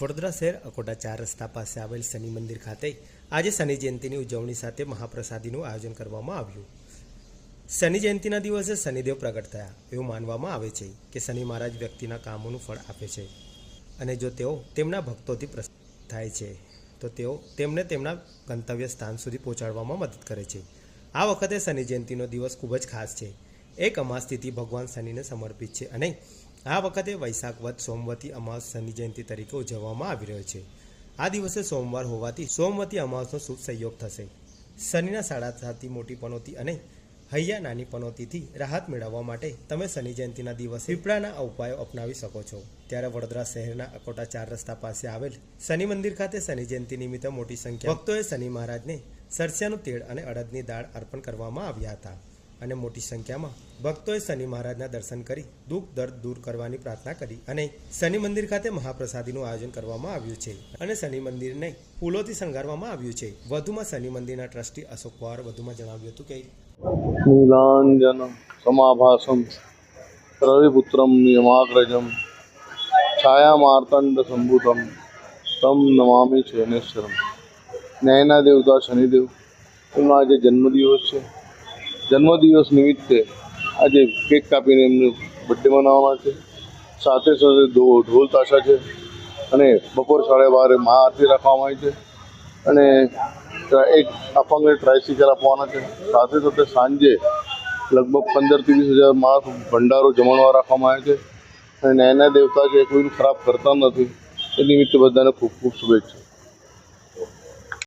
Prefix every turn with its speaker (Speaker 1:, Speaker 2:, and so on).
Speaker 1: વડોદરા શહેર અકોટા ચાર રસ્તા પાસે આવેલ શનિ મંદિર ખાતે આજે શનિ જયંતિની ઉજવણી સાથે મહાપ્રસાદીનું આયોજન કરવામાં આવ્યું. શનિ જયંતિના દિવસે શનિદેવ પ્રગટ થયા. એવું માનવામાં આવે છે કે શનિ મહારાજ વ્યક્તિના કામોનું ફળ આપે છે અને જો તેઓ તેમના ભક્તોથી પ્રસન્ન થાય છે, તો તેઓ તેમને તેમના ગંતવ્ય સ્થાન સુધી પહોંચાડવામાં મદદ કરે છે. આ વખતે શનિ જયંતિનો દિવસ ખૂબ જ ખાસ છે. એક અમાસ તિથિ ભગવાન શનિને સમર્પિત છે અને આ વખતે વૈશાખ વધ સોમવતી અમાસ શનિ જયંતિ તરીકે ઉજવવામાં આવી રહ્યો છે. આ દિવસે સોમવાર હોવાથી સોમવતી અમાસનો શુભ સંયોગ થશે. શનિના સાડા સાતથી મોટી પનોતી અને હૈયા નાની પનોતીથી રાહત મેળવવા માટે તમે શનિ જયંતિના દિવસે પીપળાના ઉપાયો અપનાવી શકો છો. ત્યારે વડોદરા શહેરના અકોટા ચાર રસ્તા પાસે આવેલ શનિ મંદિર ખાતે શનિ જયંતિ નિમિત્તે મોટી સંખ્યા ભક્તોએ શનિ મહારાજને સરસિયાનું તેળ અને અડદની દાળ અર્પણ કરવામાં આવ્યા હતા. અને મોટી સંખ્યામાં ભક્તોએ શનિ મહારાજના દર્શન કરી દુઃખ, દર્દ દૂર કરવાની પ્રાર્થના કરી અને શનિ મંદિર ખાતે મહાપ્રસાદીનું આયોજન કરવામાં આવ્યું છે અને શનિ મંદિરને ફૂલોથી શણગારવામાં આવ્યું છે. વધુમાં શનિ મંદિરના ટ્રસ્ટી અશોક પવાર વધુમાં જણાવ્યું હતું કે
Speaker 2: નીલાંજન સમાભાસમ રવિપુત્રમ નિયમાગ્રજમ છાયામાર્તંડ સંભૂતમ તમ નમામી છેનેશ્વરમ ન્યાયના દેવતા શનિદેવ એમનો આજે જન્મદિવસ છે. જન્મદિવસ નિમિત્તે આજે કેક કાપીને એમનું બર્થડે મનાવવાના છે. સાથે સાથે ઢોલ તાશા છે અને બપોર સાડા બારે મહા આરતી રાખવામાં આવી છે. અને એક અપંગને ટ્રાયસિકલ આપવાના છે. સાથે સાથે સાંજે લગભગ પંદરથી વીસ હજાર માણસ ભંડારો જમણવા રાખવામાં આવે છે. અને ન્યાયના દેવતા છે કોઈનું ખરાબ કરતા નથી. એ નિમિત્તે બધાને ખૂબ ખૂબ શુભેચ્છા.